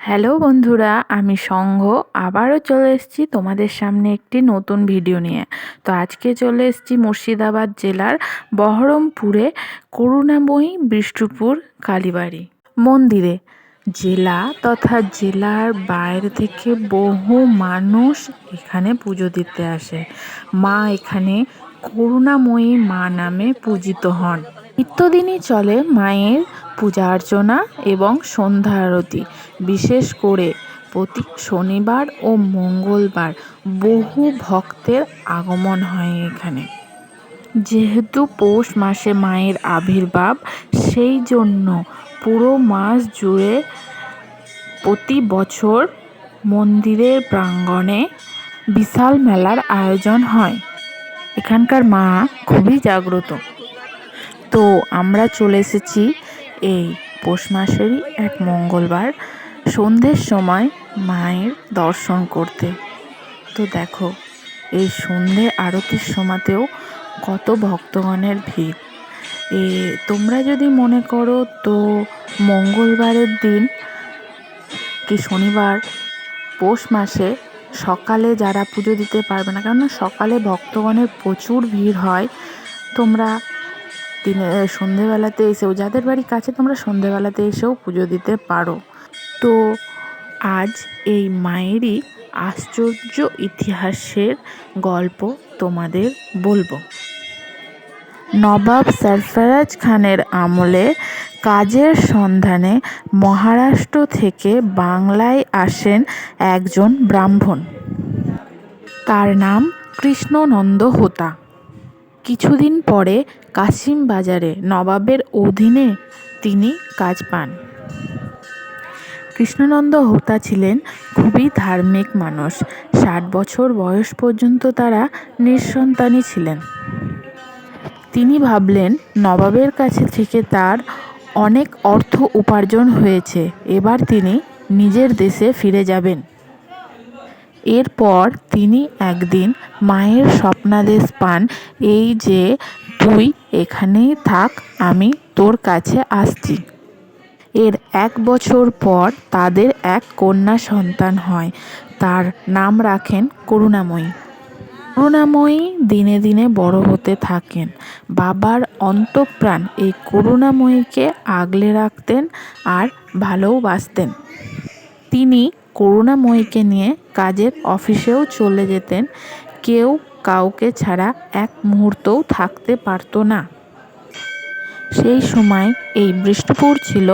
Hello বন্ধুরা, আমি সংঘ আবারও চলে এসেছি তোমাদের সামনে একটি নতুন ভিডিও নিয়ে। তো আজকে চলে এসেছি মুর্শিদাবাদ জেলার বহরমপুরে করুণাময়ী বিষ্ণুপুর কালীবাড়ি মন্দিরে। জেলা তথা জেলার বাইরে থেকে বহু মানুষ এখানে পুজো দিতে আসে। মা এখানে করুণাময়ী মা নামে পূজিত হন। নিত্যদিনই চলে মায়ের পূজা অর্চনা এবং সন্ধ্যা আরতি, বিশেষ করে প্রতি শনিবার ও মঙ্গলবার বহু ভক্তের আগমন হয় এখানে। যেহেতু পৌষ মাসে মায়ের আবির্ভাব, সেই জন্য পুরো মাস জুড়ে প্রতি বছর মন্দিরের প্রাঙ্গণে বিশাল মেলার আয়োজন হয়। এখানকার মা খুবই জাগ্রত। তো আমরা চলে এসেছি এই পৌষ মাসেরই এক মঙ্গলবার, সন্ধ্যের সময় মায়ের দর্শন করতে। তো দেখো, এই সন্ধে আরতির সময়তেও কত ভক্তগণের ভিড়। এ, তোমরা যদি মনে করো তো মঙ্গলবারের দিন কি শনিবার, পৌষ মাসে সকালে যারা পুজো দিতে পারবে না, কেননা সকালে ভক্তগণের প্রচুর ভিড় হয়, তোমরা দিনে সন্ধেবেলাতে এসেও যাদের বাড়ি কাছে তোমরা সন্ধেবেলাতে এসেও পুজো দিতে পারো। তো আজ এই মায়েরই আশ্চর্য ইতিহাসের গল্প তোমাদের বলব। নবাব সরফরাজ খানের আমলে কাজের সন্ধানে মহারাষ্ট্র থেকে বাংলায় আসেন একজন ব্রাহ্মণ। তার নাম কৃষ্ণনন্দ হোতা। কিছুদিন পরে কাশিম বাজারে নবাবের অধীনে তিনি কাজ পান। কৃষ্ণনন্দ হোতা ছিলেন খুবই ধার্মিক মানুষ। ষাট বছর বয়স পর্যন্ত তারা নিঃসন্তানই ছিলেন। তিনি ভাবলেন, নবাবের কাছে থেকে তার অনেক অর্থ উপার্জন হয়েছে। এবার তিনি নিজের দেশে ফিরে যাবেন। এরপর তিনি একদিন মায়ের স্বপ্নাদেশ পান, এই যে তুই এখানেই থাক, আমি তোর কাছে আসছি। এর এক বছর পর তাদের এক কন্যা সন্তান হয়, তার নাম রাখেন করুণাময়ী। করুণাময়ী দিনে দিনে বড় হতে থাকেন। বাবার অন্তঃপ্রাণ এই করুণাময়ীকে আগলে রাখতেন আর ভালোবাসতেন তিনি করুণাময়ীকে নিয়ে কাজের অফিসেও চলে যেতেন। কেউ কাউকে ছাড়া এক মুহূর্তও থাকতে পারত না। সেই সময় এই বিষ্ণুপুর ছিল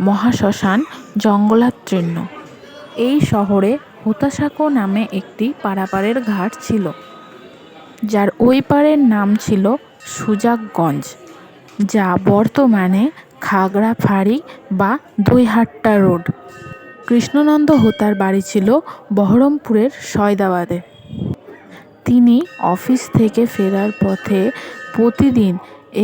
মহাশ্মশান জঙ্গলাচ্ছন্ন। এই শহরে হুতাসাঁকো নামে একটি পারাপারের ঘাট ছিল, যার ওই পারের নাম ছিল সুজাকগঞ্জ যা বর্তমানে খাগড়াছড়ি বা দুইহাট্টা রোড। কৃষ্ণনন্দ হোতার বাড়ি ছিল বহরমপুরের সয়দাবাদে। তিনি অফিস থেকে ফেরার পথে প্রতিদিন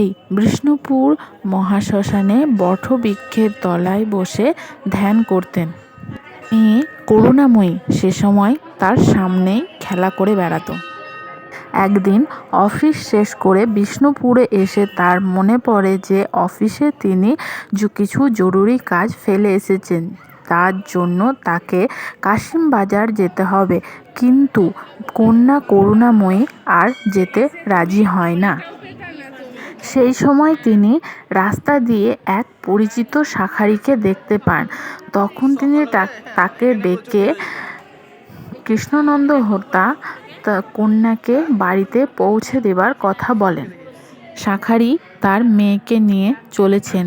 এই বিষ্ণুপুর মহাশ্মশানে বটবৃক্ষের তলায় বসে ধ্যান করতেন। মেয়ে করুণাময়ী সে সময় তার সামনেই খেলা করে বেড়াতো। একদিন অফিস শেষ করে বিষ্ণুপুরে এসে তার মনে পড়ে যে অফিসে তিনি কিছু জরুরি কাজ ফেলে এসেছেন। তার জন্য তাকে কাশিমবাজার যেতে হবে। কিন্তু কন্যা করুণাময়ী আর যেতে রাজি হয় না। সেই সময় তিনি রাস্তা দিয়ে এক পরিচিত শাঁখারিকে দেখতে পান। তখন তিনি তাকে ডেকে কৃষ্ণনন্দ হোতা কন্যাকে বাড়িতে পৌঁছে দেবার কথা বলেন। শাঁখারি তার মেয়েকে নিয়ে চলেছেন।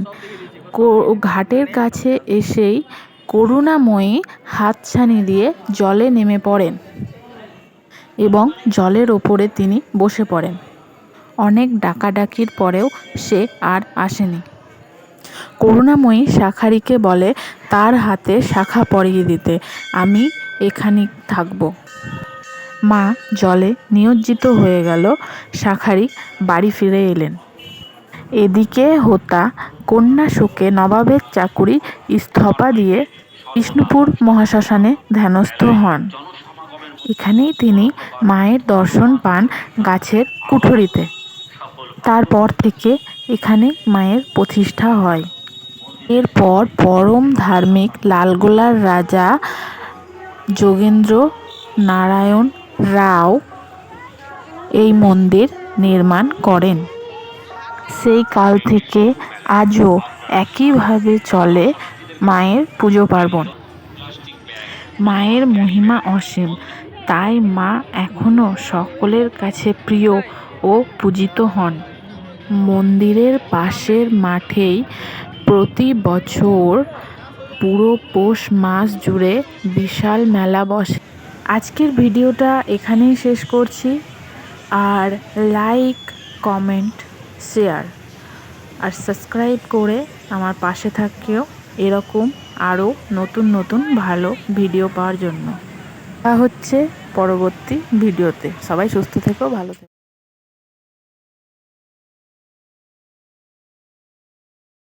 ঘাটের কাছে এসেই করুণাময়ী হাতছানি দিয়ে জলে নেমে পড়েন এবং জলের ওপরে তিনি বসে পড়েন। অনেক ডাকাডাকির পরেও সে আর আসেনি। করুণাময়ী শাঁখারিকে বলে, তার হাতে শাখা পরিয়ে দিতে, আমি এখানে থাকব। মা জলে নিমজ্জিত হয়ে গেল, শাঁখারি বাড়ি ফিরে এলেন। এদিকে হোতা কন্যা শোকে নবাবের চাকুরি ইস্তফা দিয়ে বিষ্ণুপুর মহাশ্মশানে ধ্যানস্থ হন। এখানেই তিনি মায়ের দর্শন পান গাছের কুঠরিতে। তারপর থেকে এখানে মায়ের প্রতিষ্ঠা হয়। এরপর পরম ধার্মিক লালগোলার রাজা যোগেন্দ্র নারায়ণ রাও এই মন্দির নির্মাণ করেন। সেই কাল থেকে আজও একইভাবে চলে মায়ের পুজো পার্বণ। মায়ের মহিমা অসীম, তাই মা এখনও সকলের কাছে প্রিয় ও পূজিত হন। মন্দিরের পাশের মাঠেই প্রতি বছর পুরো পৌষ মাস জুড়ে বিশাল মেলা বসে। আজকের ভিডিওটা এখানেই শেষ করছি, আর লাইক, কমেন্ট, শেয়ার। আর সাবস্ক্রাইব করে আমার পাশে থাকিও এরকম আরও নতুন নতুন ভালো ভিডিও পাওয়ার জন্য। তা হচ্ছে পরবর্তী ভিডিওতে। সবাই সুস্থ থেকো, ভালো থেকো।